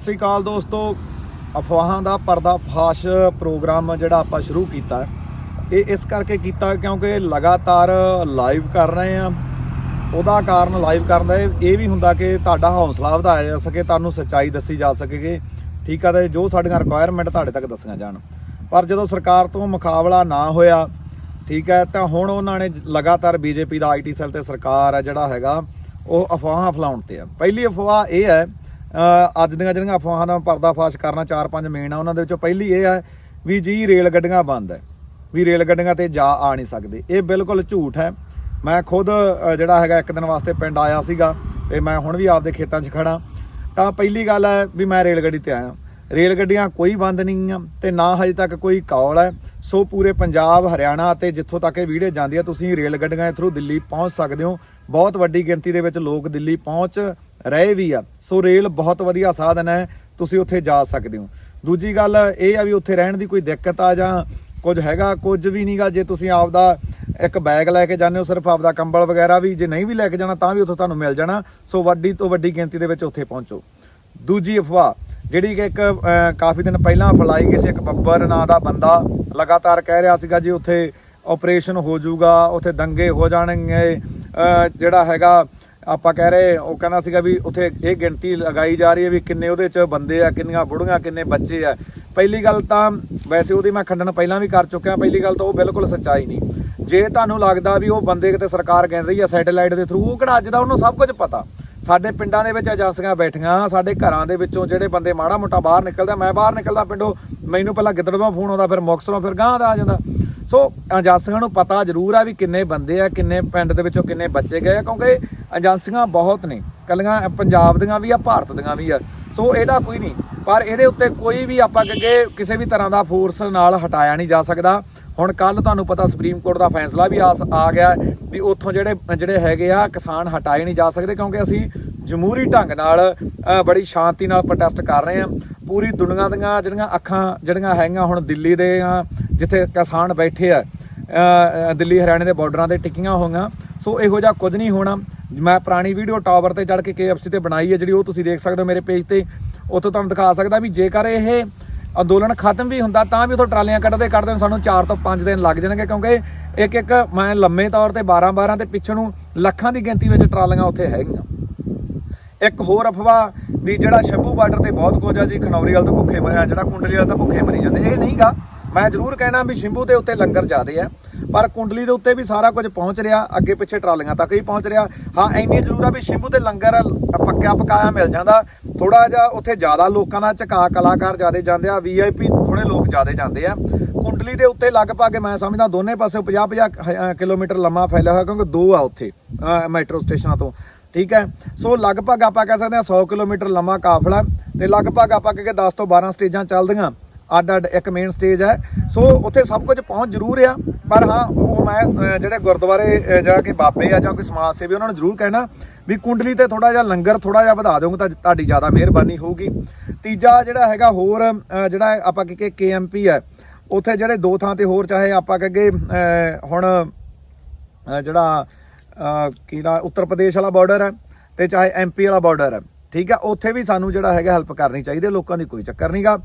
ਸਤਿ ਸ੍ਰੀ ਅਕਾਲ ਦੋਸਤੋ। ਅਫਵਾਹਾਂ ਦਾ ਪਰਦਾਫਾਸ਼ ਪ੍ਰੋਗਰਾਮ ਜਿਹੜਾ ਆਪਾਂ ਸ਼ੁਰੂ ਕੀਤਾ ਇਹ ਇਸ ਕਰਕੇ ਕੀਤਾ ਕਿਉਂਕਿ ਲਗਾਤਾਰ ਲਾਈਵ ਕਰ ਰਹੇ ਆ ਉਹਦਾ ਕਾਰਨ ਲਾਈਵ ਕਰਨ ਦਾ ਇਹ ਵੀ ਹੁੰਦਾ ਕਿ ਤੁਹਾਡਾ ਹੌਸਲਾ ਵਧਾਇਆ ਜਾ ਸਕੇ, ਤੁਹਾਨੂੰ ਸੱਚਾਈ ਦੱਸੀ ਜਾ ਸਕੇਗੀ। ਠੀਕ ਆ ਤੇ ਜੋ ਸਾਡੀਆਂ ਰਿਕੁਆਇਰਮੈਂਟ ਤੁਹਾਡੇ ਤੱਕ ਦੱਸੀਆਂ ਜਾਣ। ਪਰ ਜਦੋਂ ਸਰਕਾਰ ਤੋਂ ਮੁਕਾਬਲਾ ਨਾ ਹੋਇਆ, ਠੀਕ ਹੈ, ਤਾਂ ਹੁਣ ਉਹਨਾਂ ਨੇ ਜ- ਲਗਾਤਾਰ ਬੀਜੇਪੀ ਦਾ ਆਈਟੀ ਸੈੱਲ ਤੇ ਸਰਕਾਰ ਹੈ ਜਿਹੜਾ ਹੈਗਾ, ਉਹ ਅਫਵਾਹਾਂ ਫੈਲਾਉਣ ਤੇ ਆ। ਪਹਿਲੀ ਅਫਵਾਹ ਇਹ ਹੈ ਅੱਜ ਦੀਆਂ ਜਿਹੜੀਆਂ ਅਫਵਾਹਾਂ ਦਾ ਪਰਦਾਫਾਸ਼ ਕਰਨਾ ਚਾਰ ਪੰਜ ਮੇਨ ਆ, ਉਹਨਾਂ ਦੇ ਵਿੱਚੋਂ ਪਹਿਲੀ ਇਹ ਹੈ ਵੀ ਜੀ ਰੇਲ ਗੱਡੀਆਂ ਬੰਦ ਹੈ, ਵੀ ਰੇਲ ਗੱਡੀਆਂ ਤੇ ਜਾ ਆ ਨਹੀਂ ਸਕਦੇ। ਇਹ ਬਿਲਕੁਲ ਝੂਠ ਹੈ। ਮੈਂ ਖੁਦ ਜਿਹੜਾ ਹੈਗਾ ਇੱਕ ਦਿਨ ਵਾਸਤੇ ਪਿੰਡ ਆਇਆ ਸੀਗਾ ਤੇ ਮੈਂ ਹੁਣ ਵੀ ਆਪਦੇ ਖੇਤਾਂ 'ਚ ਖੜਾ ਤਾਂ ਪਹਿਲੀ ਗੱਲ ਹੈ ਵੀ ਮੈਂ ਰੇਲ ਗੱਡੀ ਤੇ ਆਇਆ। ਰੇਲ ਗੱਡੀਆਂ ਕੋਈ ਬੰਦ ਨਹੀਂ ਆ ਤੇ ਨਾ ਹਜੇ ਤੱਕ ਕੋਈ ਕਾਲ ਹੈ। ਸੋ ਪੂਰੇ ਪੰਜਾਬ, ਹਰਿਆਣਾ ਅਤੇ ਜਿੱਥੋਂ ਤੱਕ ਇਹ ਵੀਡੀਓ ਜਾਂਦੀ ਹੈ, ਤੁਸੀਂ ਰੇਲ ਗੱਡੀਆਂ ਦੇ ਥਰੂ ਦਿੱਲੀ ਪਹੁੰਚ ਸਕਦੇ ਹੋ। ਬਹੁਤ ਵੱਡੀ ਗਿਣਤੀ ਦੇ ਵਿੱਚ ਲੋਕ ਦਿੱਲੀ ਪਹੁੰਚ ਰਹੇ ਵੀ ਆ। ਸੋ ਰੇਲ ਬਹੁਤ ਵਧੀਆ ਸਾਧਨ ਹੈ, ਤੁਸੀਂ ਉੱਥੇ ਜਾ ਸਕਦੇ ਹੋ। ਦੂਜੀ ਗੱਲ ਇਹ ਆ ਵੀ ਉੱਥੇ ਰਹਿਣ ਦੀ ਕੋਈ ਦਿੱਕਤ ਆ ਜਾਂ ਕੁਝ ਹੈਗਾ, ਕੁਝ ਵੀ ਨਹੀਂਗਾ ਜੇ ਤੁਸੀਂ ਆਪਦਾ ਇੱਕ ਬੈਗ ਲੈ ਕੇ ਜਾਂਦੇ ਹੋ, ਸਿਰਫ ਆਪਦਾ ਕੰਬਲ ਵਗੈਰਾ ਵੀ, ਜੇ ਨਹੀਂ ਵੀ ਲੈ ਕੇ ਜਾਣਾ, ਤਾਂ ਵੀ ਉੱਥੇ ਤੁਹਾਨੂੰ ਮਿਲ ਜਾਣਾ। ਸੋ ਵੱਡੀ ਤੋਂ ਵੱਡੀ ਗਿਣਤੀ ਦੇ ਵਿੱਚ ਉੱਥੇ ਪਹੁੰਚੋ। ਦੂਜੀ ਅਫਵਾਹ, ਜਿਹੜੀ ਕਿ ਇੱਕ ਕਾਫੀ ਦਿਨ ਪਹਿਲਾਂ ਫੈਲਾਈ ਗਈ ਸੀ, ਇੱਕ ਬੱਬਰ ਨਾਂ ਦਾ ਬੰਦਾ ਲਗਾਤਾਰ ਕਹਿ ਰਿਹਾ ਸੀਗਾ ਜੀ, ਉੱਥੇ ਆਪਰੇਸ਼ਨ ਹੋ ਜਾਊਗਾ, ਉੱਥੇ ਦੰਗੇ ਹੋ ਜਾਣਗੇ ਜਿਹੜਾ ਹੈਗਾ ਆਪਾਂ ਕਹਿ ਰਹੇ, ਉਹ ਕਹਿੰਦਾ ਸੀਗਾ ਵੀ ਉੱਥੇ ਇਹ ਗਿਣਤੀ ਲਗਾਈ ਜਾ ਰਹੀ ਹੈ ਵੀ ਕਿੰਨੇ ਉਹਦੇ ਚ ਬੰਦੇ ਆ, ਕਿੰਨੀਆਂ ਬੁੜੀਆਂ, ਕਿੰਨੇ ਬੱਚੇ ਆ। ਪਹਿਲੀ ਗੱਲ ਤਾਂ ਵੈਸੇ ਉਹਦੀ ਮੈਂ ਖੰਡਨ ਪਹਿਲਾਂ ਵੀ ਕਰ ਚੁੱਕਿਆ, ਪਹਿਲੀ ਗੱਲ ਤਾਂ ਉਹ ਬਿਲਕੁਲ ਸੱਚਾਈ ਨਹੀਂ। ਜੇ ਤੁਹਾਨੂੰ ਲੱਗਦਾ ਵੀ ਉਹ ਬੰਦੇ ਕਿਤੇ ਸਰਕਾਰ ਗਿਣ ਰਹੀ ਆ ਸੈਟੇਲਾਈਟ ਦੇ ਥਰੂ ਉਹ ਕਿਹੜਾ ਅੱਜ ਦਾ ਉਹਨੂੰ ਸਭ ਕੁਝ ਪਤਾ। ਸਾਡੇ ਪਿੰਡਾਂ ਦੇ ਵਿੱਚ ਏਜੰਸੀਆਂ ਬੈਠੀਆਂ, ਸਾਡੇ ਘਰਾਂ ਦੇ ਵਿੱਚੋਂ ਜਿਹੜੇ ਬੰਦੇ ਮਾੜਾ ਮੋਟਾ ਬਾਹਰ ਨਿਕਲਦਾ, ਮੈਂ ਬਾਹਰ ਨਿਕਲਦਾ ਪਿੰਡੋਂ, ਮੈਨੂੰ ਪਹਿਲਾਂ ਗਿੱਦੜੋਂ ਫੋਨ ਆਉਂਦਾ, ਫਿਰ ਮੁਕਸਰੋਂ ਫਿਰ ਗਾਂਹ ਦਾ ਆ ਜਾਂਦਾ। ਸੋ ਏਜੰਸੀਆਂ ਨੂੰ ਪਤਾ ਜ਼ਰੂਰ ਆ ਵੀ ਕਿੰਨੇ ਬੰਦੇ ਆ, ਕਿੰਨੇ ਪਿੰਡ ਦੇ ਵਿੱਚੋਂ ਕਿੰਨੇ ਬੱਚੇ ਗਏ ਆ, ਕਿਉਂਕਿ ਏਜੰਸੀਆਂ ਬਹੁਤ ਨੇ। ਕੱਲੀਆਂ ਪੰਜਾਬ ਦੀਆਂ ਵੀ ਆ, ਭਾਰਤ ਦੀਆਂ ਵੀ ਆ। ਸੋ ਇਹਦਾ ਕੋਈ ਨਹੀਂ। ਪਰ ਇਹਦੇ ਉੱਤੇ ਕੋਈ ਵੀ ਆਪਾਂ ਅੱਗੇ ਕਿਸੇ ਵੀ ਤਰ੍ਹਾਂ ਦਾ ਫੋਰਸ ਨਾਲ ਹਟਾਇਆ ਨਹੀਂ ਜਾ ਸਕਦਾ। ਹੁਣ ਕੱਲ ਤੁਹਾਨੂੰ ਪਤਾ ਸੁਪਰੀਮ ਕੋਰਟ ਦਾ ਫੈਸਲਾ ਵੀ ਆ ਆ ਗਿਆ ਵੀ ਉੱਥੋਂ ਜਿਹੜੇ ਜਿਹੜੇ ਹੈਗੇ ਆ, ਕਿਸਾਨ ਹਟਾਏ ਨਹੀਂ ਜਾ ਸਕਦੇ ਕਿਉਂਕਿ ਅਸੀਂ ਜਮਹੂਰੀ ਢੰਗ ਨਾਲ ਬੜੀ ਸ਼ਾਂਤੀ ਨਾਲ ਪ੍ਰੋਟੈਸਟ ਕਰ ਰਹੇ ਹਾਂ। ਪੂਰੀ ਦੁਨੀਆ ਦੀਆਂ ਜਿਹੜੀਆਂ ਅੱਖਾਂ ਜਿਹੜੀਆਂ ਹੈਗੀਆਂ ਹੁਣ ਦਿੱਲੀ ਦੇ ਆ ਜਿੱਥੇ ਕਿਸਾਨ ਬੈਠੇ ਆ ਦਿੱਲੀ, ਹਰਿਆਣੇ ਦੇ ਬਾਰਡਰਾਂ ਤੇ ਟਿੱਕੀਆਂ ਹੋਈਆਂ। ਸੋ ਇਹੋ ਜਿਹਾ ਕੁਝ ਨਹੀਂ ਹੋਣਾ। ਮੈਂ ਪੁਰਾਣੀ ਵੀਡੀਓ ਟਾਵਰ ਤੇ ਚੜ ਕੇ KFC ਤੇ ਬਣਾਈ ਹੈ, ਜਿਹੜੀ ਉਹ ਤੁਸੀਂ ਦੇਖ ਸਕਦੇ ਹੋ ਮੇਰੇ ਪੇਜ ਤੇ। ਉੱਥੋਂ ਤੁਹਾਨੂੰ ਦਿਖਾ ਸਕਦਾ ਵੀ ਜੇਕਰ ਇਹ ਅੰਦੋਲਨ ਖਤਮ ਵੀ ਹੁੰਦਾ, ਤਾਂ ਵੀ ਉਥੋਂ ਟਰਾਲੀਆਂ ਕੱਢਦੇ ਕੱਢਦੇ ਸਾਨੂੰ 4 ਤੋਂ 5 ਦਿਨ ਲੱਗ ਜਾਣਗੇ, ਕਿਉਂਕਿ ਇੱਕ ਇੱਕ ਮੈਂ ਲੰਮੇ ਤੌਰ ਤੇ 12 12 ਤੇ ਪਿੱਛੇ ਨੂੰ ਲੱਖਾਂ ਦੀ ਗਿਣਤੀ ਵਿੱਚ ਟਰਾਲੀਆਂ ਉੱਥੇ ਹੈਗੀਆਂ। ਇੱਕ ਹੋਰ ਅਫਵਾਹ ਵੀ ਜਿਹੜਾ ਸ਼ੰਭੂ ਬਾਰਡਰ ਤੇ ਬਹੁਤ ਕੁਝ ਆ ਜੀ, ਖਨੌਰੀ ਵਾਲ ਤਾਂ ਭੁੱਖੇ ਮਰਿਆ, ਜਿਹੜਾ ਕੁੰਡਲੀ ਵਾਲ ਤਾਂ ਭੁੱਖੇ ਮਰੀ ਜਾਂਦੇ, ਇਹ ਨਹੀਂਗਾ। ਮੈਂ ਜ਼ਰੂਰ ਕਹਿਣਾ ਵੀ ਸ਼ਿੰਭੂ ਦੇ ਉੱਤੇ ਲੰਗਰ ਜ਼ਿਆਦੇ ਆ, ਪਰ ਕੁੰਡਲੀ ਦੇ ਉੱਤੇ ਵੀ ਸਾਰਾ ਕੁਝ ਪਹੁੰਚ ਰਿਹਾ, ਅੱਗੇ ਪਿੱਛੇ ਟਰਾਲੀਆਂ ਤੱਕ ਵੀ ਪਹੁੰਚ ਰਿਹਾ। ਹਾਂ, ਇੰਨੀ ਜ਼ਰੂਰ ਆ ਵੀ ਸ਼ਿੰਭੂ ਦੇ ਲੰਗਰ ਪੱਕਿਆ ਪਕਾਇਆ ਮਿਲ ਜਾਂਦਾ। ਥੋੜਾ ਜਿਹਾ ਉੱਥੇ ਜ਼ਿਆਦਾ ਲੋਕਾਂ ਦਾ ਝਕਾ ਕਲਾਕਾਰ ਜ਼ਿਆਦੇ ਜਾਂਦੇ ਆ ਵੀਆਈਪੀ ਥੋੜੇ ਲੋਕ ਜ਼ਿਆਦੇ ਜਾਂਦੇ ਆ। ਕੁੰਡਲੀ ਦੇ ਉੱਤੇ ਲਗਭਗ ਮੈਂ ਸਮਝਦਾ ਦੋਨੇ ਪਾਸੇ 50 50 ਕਿਲੋਮੀਟਰ ਲੰਮਾ ਫੈਲਿਆ ਹੋਇਆ ਕਿਉਂਕਿ ਦੋ ਆ ਉੱਥੇ ਮੈਟਰੋ ਸਟੇਸ਼ਨਾਂ ਤੋਂ। ਠੀਕ ਹੈ? ਸੋ ਲਗਭਗ ਆਪਾਂ ਕਹਿ ਸਕਦੇ ਹਾਂ 100 ਕਿਲੋਮੀਟਰ ਲੰਮਾ ਕਾਫਲਾ ਤੇ ਲਗਭਗ ਆਪਾਂ ਕਹਿੰਗੇ 10 ਤੋਂ 12 ਸਟੇਜਾਂ ਚੱਲਦੀਆਂ। ਅੱਡ ਅੱਡ ਇੱਕ ਮੇਨ ਸਟੇਜ ਹੈ। ਸੋ ਉੱਥੇ ਸਭ ਕੁਝ ਪਹੁੰਚ ਜ਼ਰੂਰ ਆ ਪਰ ਹਾਂ ਉਹ ਮੈਂ ਜਿਹੜੇ ਗੁਰਦੁਆਰੇ ਅਹ, ਜਾ ਕੇ ਬਾਬੇ ਆ ਜਾਂ ਕੋਈ ਸਮਾਜ ਸੇਵੀ ਉਹਨਾਂ ਨੂੰ ਜ਼ਰੂਰ ਕਹਿਣਾ ਵੀ ਕੁੰਡਲੀ ਤੇ ਥੋੜਾ ਜਿਹਾ ਲੰਗਰ ਥੋੜਾ ਜਿਹਾ ਵਧਾ ਦਿਓਗੇ ਤਾਂ ਤੁਹਾਡੀ ਜ਼ਿਆਦਾ ਮਿਹਰਬਾਨੀ ਹੋਊਗੀ। ਤੀਜਾ ਜਿਹੜਾ ਹੈਗਾ ਹੋਰ ਜਿਹੜਾ ਆਪਾਂ ਕਿ ਕੇਐਮਪੀ ਹੈ ਉੱਥੇ ਜਿਹੜੇ ਦੋ ਥਾਂ ਤੇ ਹੋਰ ਚਾਹੇ ਆਪਾਂ ਕਹਗੇ ਹੁਣ ਜਿਹੜਾ ਅਹ ਕਿਹੜਾ ਉੱਤਰ ਪ੍ਰਦੇਸ਼ ਵਾਲਾ ਬਾਰਡਰ ਹੈ ਤੇ ਚਾਹੇ ਐਮਪੀ ਵਾਲਾ ਬਾਰਡਰ ਹੈ। ਠੀਕ ਹੈ ਉੱਥੇ ਵੀ ਸਾਨੂੰ ਜਿਹੜਾ ਹੈਗਾ ਹੈਲਪ ਕਰਨੀ ਚਾਹੀਦੀ ਹੈ ਲੋਕਾਂ ਦੀ ਕੋਈ ਚੱਕਰ ਨਹੀਂਗਾ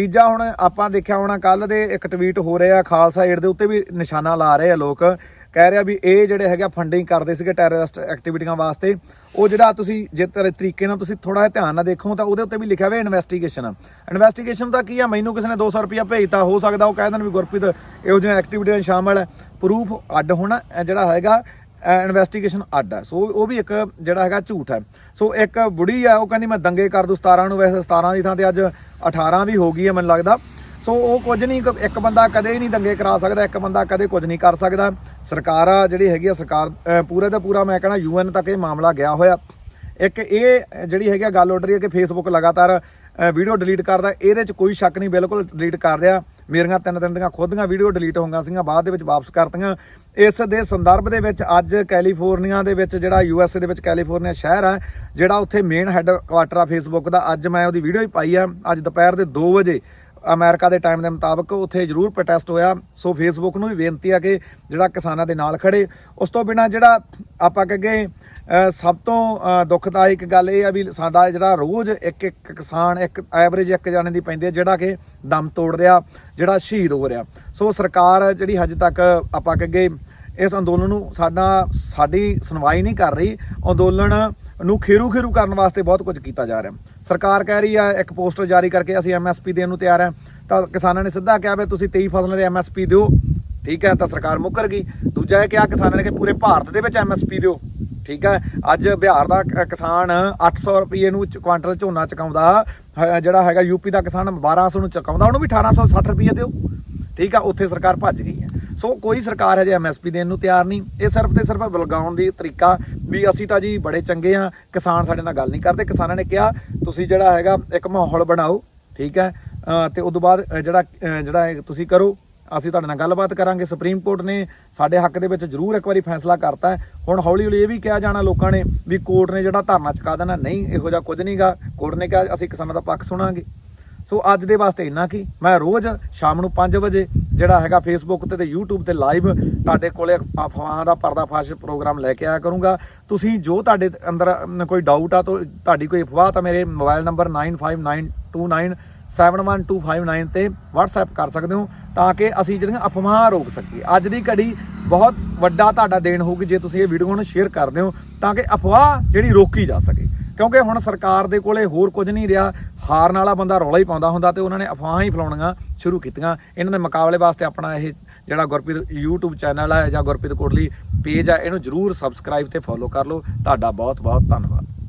ਤੀਜਾ ਹੁਣ ਆਪਾਂ ਦੇਖਿਆ ਹੋਣਾ ਕੱਲ ਦੇ ਇੱਕ ਟਵੀਟ ਹੋ ਰਿਹਾ ਖਾਲਸਾ ਏਡ ਦੇ ਉੱਤੇ ਵੀ ਨਿਸ਼ਾਨਾ ਲਾ ਰਹੇ ਆ ਲੋਕ। ਕਹਿ ਰਿਹਾ ਵੀ ਇਹ ਜਿਹੜੇ ਹੈਗਾ ਫੰਡਿੰਗ ਕਰਦੇ ਸੀਗੇ ਟੈਰਰਿਸਟ ਐਕਟੀਵਿਟੀਆਂ ਵਾਸਤੇ, ਉਹ ਜਿਹੜਾ ਤੁਸੀਂ ਜੇ ਤਰੀਕੇ ਨਾਲ ਤੁਸੀਂ ਥੋੜਾ ਜਿਹਾ ਧਿਆਨ ਨਾਲ ਦੇਖੋ ਤਾਂ ਉਹਦੇ ਉੱਤੇ ਵੀ ਲਿਖਿਆ ਹੋਇਆ ਇਨਵੈਸਟੀਗੇਸ਼ਨ ਇਨਵੈਸਟੀਗੇਸ਼ਨ ਦਾ ਕੀ ਆ? ਮੈਨੂੰ ਕਿਸੇ ਨੇ 200 ਰੁਪਇਆ ਭੇਜਤਾ, ਹੋ ਸਕਦਾ ਉਹ ਕਹਿ ਦੇਣ ਵੀ ਗੁਰਪ੍ਰੀਤ ਇਹੋ ਜਿਹੀਆਂ ਐਕਟੀਵਿਟੀਆਂ 'ਚ ਸ਼ਾਮਲ। ਹੈ ਪ੍ਰੂਫ ਅੱਡ ਹੋਣਾ ਜਿਹੜਾ ਹੈਗਾ ਇਨਵੈਸਟੀਗੇਸ਼ਨ ਅੱਡ ਹੈ। ਸੋ ਉਹ ਵੀ ਇੱਕ ਜਿਹੜਾ ਹੈਗਾ ਝੂਠ ਹੈ। ਸੋ ਇੱਕ ਬੁੜੀ ਆ ਉਹ ਕਹਿੰਦੀ ਮੈਂ ਦੰਗੇ ਕਰ ਦੂੰ 17 ਨੂੰ। ਵੈਸੇ 17 ਦੀ ਥਾਂ ਤੇ ਅੱਜ 18 ਵੀ ਹੋ ਗਈ ਹੈ, ਮੈਨੂੰ ਲੱਗਦਾ। ਸੋ ਉਹ ਕੁਝ ਨਹੀਂ, ਇੱਕ ਬੰਦਾ ਕਦੇ ਨਹੀਂ ਦੰਗੇ ਕਰਾ ਸਕਦਾ, ਇੱਕ ਬੰਦਾ ਕਦੇ ਕੁਝ ਨਹੀਂ ਕਰ ਸਕਦਾ। ਸਰਕਾਰ ਆ ਜਿਹੜੀ ਹੈਗੀ ਆ, ਸਰਕਾਰ ਪੂਰੇ ਦਾ ਪੂਰਾ ਮੈਂ ਕਹਿੰਦਾ ਯੂਐਨ ਤੱਕ ਇਹ ਮਾਮਲਾ ਗਿਆ ਹੋਇਆ। ਇੱਕ ਇਹ ਜਿਹੜੀ ਹੈਗੀ ਆ, ਗੱਲ ਉੱਡ ਰਹੀ ਹੈ ਕਿ ਫੇਸਬੁੱਕ ਲਗਾਤਾਰ ਵੀਡੀਓ ਡਿਲੀਟ ਕਰਦਾ। ਇਹਦੇ 'ਚ ਕੋਈ ਸ਼ੱਕ ਨਹੀਂ, ਬਿਲਕੁਲ ਡਿਲੀਟ ਕਰ ਰਿਹਾ। ਮੇਰੀਆਂ ਤਿੰਨ ਤਿੰਨ ਦੀਆਂ ਖੁਦ ਦੀਆਂ ਵੀਡੀਓ ਡਿਲੀਟ ਹੋਈਆਂ ਸੀਗੀਆਂ, ਬਾਅਦ ਦੇ ਵਿੱਚ ਵਾਪਸ ਕਰਤੀਆਂ। ਇਸ ਦੇ ਸੰਦਰਭ ਦੇ ਵਿੱਚ ਅੱਜ ਕੈਲੀਫੋਰਨੀਆ ਦੇ ਵਿੱਚ ਜਿਹੜਾ ਯੂ ਐੱਸ ਏ ਦੇ ਵਿੱਚ ਕੈਲੀਫੋਰਨੀਆ ਸ਼ਹਿਰ ਹੈ ਜਿਹੜਾ ਉੱਥੇ ਮੇਨ ਹੈੱਡ ਕੁਆਟਰ ਆ ਫੇਸਬੁੱਕ ਦਾ, ਅੱਜ ਮੈਂ ਉਹਦੀ ਵੀਡੀਓ ਹੀ ਪਾਈ ਆ। ਅੱਜ ਦੁਪਹਿਰ ਦੇ 2 ਵਜੇ ਅਮਰੀਕਾ ਦੇ ਟਾਈਮ ਦੇ ਮੁਤਾਬਕ ਉੱਥੇ ਜ਼ਰੂਰ ਪ੍ਰੋਟੈਸਟ ਹੋਇਆ। ਸੋ ਫੇਸਬੁੱਕ ਨੂੰ ਵੀ ਬੇਨਤੀ ਆ ਕਿ ਜਿਹੜਾ ਕਿਸਾਨਾਂ ਦੇ ਨਾਲ ਖੜੇ ਉਸ ਤੋਂ ਬਿਨਾ ਜਿਹੜਾ ਆਪਾਂ ਕਹਗੇ ਸਭ ਤੋਂ ਅ, ਦੁਖਦਾਇਕ ਗੱਲ ਇਹ ਆ ਵੀ ਸਾਡਾ ਜਿਹੜਾ ਰੋਜ਼ ਇੱਕ ਇੱਕ ਕਿਸਾਨ ਇੱਕ ਐਵਰੇਜ ਇੱਕ ਜਾਣੇ ਦੀ ਪੈਂਦੀ ਹੈ ਜਿਹੜਾ ਕਿ ਦਮ ਤੋੜ ਰਿਹਾ ਜਿਹੜਾ ਸ਼ਹੀਦ ਹੋ ਰਿਹਾ। ਸੋ ਸਰਕਾਰ ਜਿਹੜੀ ਹਜੇ ਤੱਕ ਆਪਾਂ ਕਹਗੇ ਇਸ ਅੰਦੋਲਨ ਨੂੰ ਸਾਡਾ ਸਾਡੀ ਸੁਣਵਾਈ ਨਹੀਂ ਕਰ ਰਹੀ। ਅੰਦੋਲਨ ਨੂੰ ਖੇਰੂ ਖੇਰੂ ਕਰਨ ਵਾਸਤੇ ਬਹੁਤ ਕੁਝ ਕੀਤਾ ਜਾ ਰਿਹਾ। ਸਰਕਾਰ ਕਹਿ ਰਹੀ ਹੈ ਇੱਕ ਪੋਸਟਰ ਜਾਰੀ ਕਰਕੇ ਅਸੀਂ ਐਮਐਸਪੀ ਦੇਣ ਨੂੰ ਤਿਆਰ ਹਾਂ। ਤਾਂ ਕਿਸਾਨਾਂ ਨੇ ਸਿੱਧਾ ਕਿਹਾ ਵੀ ਤੁਸੀਂ 23 ਫਸਲਾਂ ਦੇ ਐਮਐਸਪੀ ਦਿਓ। ਠੀਕ ਹੈ, ਤਾਂ ਸਰਕਾਰ ਮੁੱਕਰ ਗਈ। ਦੂਜਾ ਇਹ ਕਿਹਾ ਕਿਸਾਨਾਂ ਨੇ ਕਿ ਪੂਰੇ ਭਾਰਤ ਦੇ ਵਿੱਚ ਐਮਐਸਪੀ ਦਿਓ। ਠੀਕ ਹੈ, ਅੱਜ ਬਿਹਾਰ ਦਾ ਕ- ਕਿਸਾਨ 800 ਰੁਪਏ ਨੂੰ ਕੁਆਂਟਲ ਝੋਨਾ ਚਕਾਉਂਦਾ। ਹੈ- ਜਿਹੜਾ ਹੈਗਾ ਯੂਪੀ ਦਾ ਕਿਸਾਨ 1200 ਨੂੰ ਚਕਾਉਂਦਾ, ਉਹਨੂੰ ਵੀ 1860 ਰੁਪਏ ਦਿਓ। ਠੀਕ ਆ ਉੱਥੇ ਸਰਕਾਰ ਭੱਜ ਗਈ ਹੈ। ਸੋ ਕੋਈ ਸਰਕਾਰ ਹਜੇ ਐਮਐਸਪੀ ਦੇਣ ਨੂੰ ਤਿਆਰ ਨਹੀਂ। ਇਹ ਸਿਰਫ ਤੇ ਸਿਰਫ ਬਲਗਾਉਣ ਦੀ ਤਰੀਕਾ ਵੀ ਅਸੀਂ ਤਾਂ ਜੀ ਬੜੇ ਚੰਗੇ ਆ ਕਿਸਾਨ ਸਾਡੇ ਨਾਲ ਗੱਲ ਨਹੀਂ ਕਰਦੇ। ਕਿਸਾਨਾਂ ਨੇ ਕਿਹਾ ਤੁਸੀਂ ਜਿਹੜਾ ਹੈਗਾ ਇੱਕ ਮਾਹੌਲ ਬਣਾਓ ਠੀਕ ਹੈ? ਅ, ਤੇ ਉਸ ਤੋਂ ਬਾਅਦ ਜਿਹੜਾ ਜਿਹੜਾ ਤੁਸੀਂ ਕਰੋ ਅਸੀਂ ਤੁਹਾਡੇ ਨਾਲ ਗੱਲਬਾਤ ਕਰਾਂਗੇ। ਸੁਪਰੀਮ ਕੋਰਟ ਨੇ ਸਾਡੇ ਹੱਕ ਦੇ ਵਿੱਚ ਜ਼ਰੂਰ ਇੱਕ ਵਾਰੀ ਫੈਸਲਾ ਕਰਤਾ ਹੁਣ ਹੌਲੀ ਹੌਲੀ ਇਹ ਵੀ ਕਿਹਾ ਜਾਣਾ ਲੋਕਾਂ ਨੇ ਵੀ ਕੋਰਟ ਨੇ ਜਿਹੜਾ ਧਰਨਾ ਚੁਕਾ ਦੇਣਾ ਨਹੀਂ ਇਹੋ ਜਿਹਾ ਕੁਝ ਨਹੀਂਗਾ ਕੋਰਟ ਨੇ ਕਿਹਾ ਅਸੀਂ ਕਿਸਾਨਾਂ ਦਾ ਪੱਖ ਸੁਣਾਂਗੇ। ਸੋ ਅੱਜ ਦੇ ਵਾਸਤੇ ਇੰਨਾ ਕੀ, ਮੈਂ ਰੋਜ਼ ਸ਼ਾਮ ਨੂੰ 5 ਵਜੇ ਜਿਹੜਾ ਹੈਗਾ ਫੇਸਬੁੱਕ ਤੇ ਤੇ YouTube ਤੇ ਲਾਈਵ ਤੁਹਾਡੇ ਕੋਲੇ ਅਫਵਾਹਾਂ ਦਾ ਪਰਦਾਫਾਸ਼ ਪ੍ਰੋਗਰਾਮ ਲੈ ਕੇ ਆਇਆ ਕਰੂੰਗਾ। ਤੁਸੀਂ ਜੋ ਤੁਹਾਡੇ ਅੰਦਰ ਕੋਈ ਡਾਊਟ ਆ, ਤਾਂ ਤੁਹਾਡੀ ਕੋਈ ਅਫਵਾਹ ਤਾਂ ਮੇਰੇ ਮੋਬਾਈਲ ਨੰਬਰ 9592971259 ਤੇ WhatsApp ਕਰ ਸਕਦੇ ਹੋ, ਤਾਂ ਕਿ ਅਸੀਂ ਜਿਹੜੀਆਂ ਅਫਵਾਹਾਂ ਰੋਕ ਸਕੀਏ। ਅੱਜ ਦੀ ਘੜੀ ਬਹੁਤ ਵੱਡਾ ਤੁਹਾਡਾ ਦੇਣ ਹੋਊਗੀ ਜੇ ਤੁਸੀਂ ਇਹ ਵੀਡੀਓ ਨੂੰ ਸ਼ੇਅਰ ਕਰਦੇ ਹੋ, ਤਾਂ ਕਿ ਅਫਵਾਹ ਜਿਹੜੀ ਰੋਕੀ ਜਾ ਸਕੇ। ਕਿਉਂਕਿ ਹੁਣ ਸਰਕਾਰ ਦੇ ਕੋਲੇ ਹੋਰ ਕੁਝ ਨਹੀਂ ਰਿਹਾ। ਹਾਰਨ ਵਾਲਾ ਬੰਦਾ ਰੌਲਾ ਹੀ ਪਾਉਂਦਾ ਹੁੰਦਾ ਤੇ ਉਹਨਾਂ ਨੇ ਅਫਵਾਹਾਂ ਹੀ ਫੈਲਾਉਣੀਆਂ ਸ਼ੁਰੂ ਕੀਤੀਆਂ। ਇਹਨਾਂ ਦੇ ਮੁਕਾਬਲੇ ਵਾਸਤੇ ਆਪਣਾ ਇਹ ਜਿਹੜਾ ਗੁਰਪ੍ਰੀਤ YouTube ਚੈਨਲ ਹੈ ਜਾਂ ਗੁਰਪ੍ਰੀਤ ਕੋਟਲੀ ਪੇਜ ਹੈ ਇਹਨੂੰ ਜਰੂਰ ਸਬਸਕ੍ਰਾਈਬ ਤੇ ਫੋਲੋ ਕਰ ਲਓ। ਤੁਹਾਡਾ ਬਹੁਤ ਬਹੁਤ ਧੰਨਵਾਦ।